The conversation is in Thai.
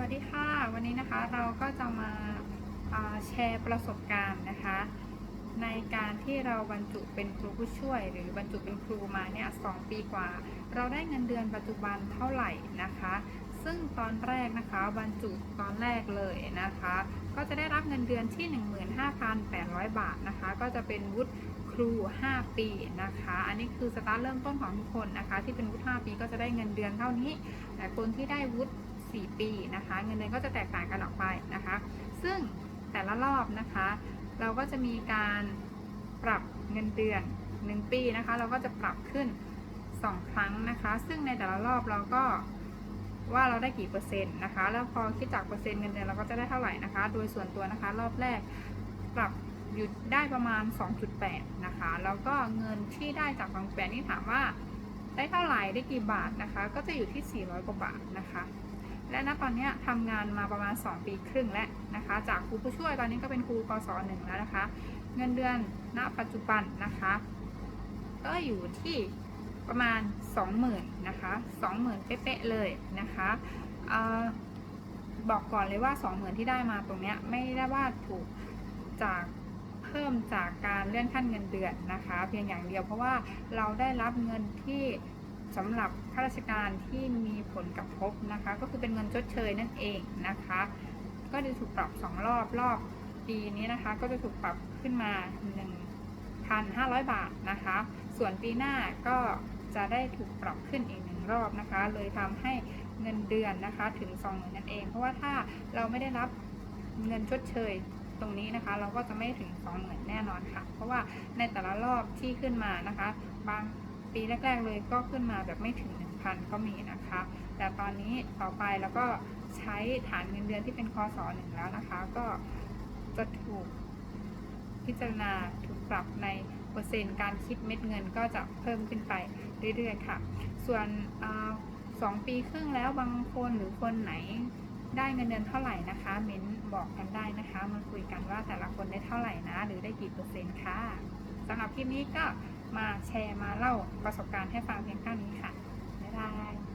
วัสดีค่ะ วันนี้นะคะเราก็จะมาาแชร์ประสบการณ์นะคะ ในการที่เราบรรจุเป็นครูผู้ช่วย หรือบรรจุเป็นครูมาเนี่ยสองปีกว่า เราได้เงินเดือนปัจจุบันเท่าไหร่นะคะ ซึ่งตอนแรกนะคะบรรจุตอนแรกเลยนะคะ ก็จะได้รับเงินเดือนที่ 15,800 บาทนะคะ ก็จะเป็นวุฒิครู 5 ปีนะคะ อันนี้คือสตาร์ทเริ่มต้นของทุกคนนะคะ ที่เป็นวุฒิ 5 ปีก็จะได้เงินเดือนเท่านี้ แต่คนที่ได้วุฒิ 4 ปีนะคะ เงินเดือนก็จะแตกต่างกันออกไปนะคะ ซึ่งแต่ละรอบนะคะ เราก็จะมีการปรับเงินเดือน 1 ปีนะคะ เราก็จะปรับขึ้น 2 ครั้งนะคะ ซึ่งในแต่ละรอบเราก็ว่าเราได้กี่เปอร์เซ็นต์นะคะ แล้วพอคิดจากเปอร์เซ็นต์เงินเดือนเราก็จะได้เท่าไหร่นะคะ โดยส่วนตัวนะคะ รอบแรกปรับอยู่ได้ประมาณ 2.8 นะคะ แล้วก็เงินที่ได้จากบางแปดนี่ถามว่าได้เท่าไหร่ได้กี่บาทนะคะ ก็จะอยู่ที่ 400 กว่าบาทนะคะ และณตอนนี้ทำงานมาประมาณ 2 ปีครึ่งแล้วนะคะ จากครูผู้ช่วยตอนนี้ก็เป็นครูกศหนึ่งแล้วนะคะ เงินเดือนณปัจจุบันนะคะ ก็อยู่ที่ประมาณ 20,000นะคะ20,000เป๊ะๆเลยนะคะออบอกก่อนเลยว่า 20,000ที่ได้มาตรงเนี้ยไม่ได้ว่าถูกจากเพิ่มจากการเลื่อนขั้นเงินเดือนนะคะ เพียงอย่างเดียวเพราะว่าเราได้รับเงินที่ สำหรับข้าราชการที่มีผลกระทบนะคะ ก็คือเป็นเงินชดเชยนั่นเองนะคะ ก็จะถูกปรับสองรอบรอบปีนี้นะคะ ก็จะถูกปรับขึ้นมา 1,500 บาทนะคะ ส่วนปีหน้าก็จะได้ถูกปรับขึ้นอีกหนึ่งรอบนะคะ เลยทำให้เงินเดือนนะคะถึง 2 0,000นั่นเอง เพราะว่าถ้าเราไม่ได้รับเงินชดเชยตรงนี้นะคะ เราก็จะไม่ถึง 20,000แน่นอนค่ะ เพราะว่าในแต่ละรอบที่ขึ้นมานะคะ บาง ปีแรก ๆ เลยก็ขึ้นมาแบบไม่ถึง 1,000 ก็มีนะคะ แต่ตอนนี้ต่อไปแล้วก็ใช้ฐานเงินเดือนที่เป็นคอสอหนึ่งแล้วนะคะ ก็จะถูกพิจารณาถูกปรับในเปอร์เซ็นต์การคิดเม็ดเงินก็จะเพิ่มขึ้นไปเรื่อยๆค่ะ ส่วนอสองปีครึ่งแล้วบางคนหรือคนไหนได้เงินเดือนเท่าไหร่นะคะเม้นบอกกันได้นะคะ มาคุยกันว่าแต่ละคนได้เท่าไหร่นะ หรือได้กี่เปอร์เซ็นต์ค่ะ สำหรับคลิปนี้ก็มาแชร์มาเล่าประสบการณ์ให้ฟังเพียงเท่านี้ค่ะบ๊ายบาย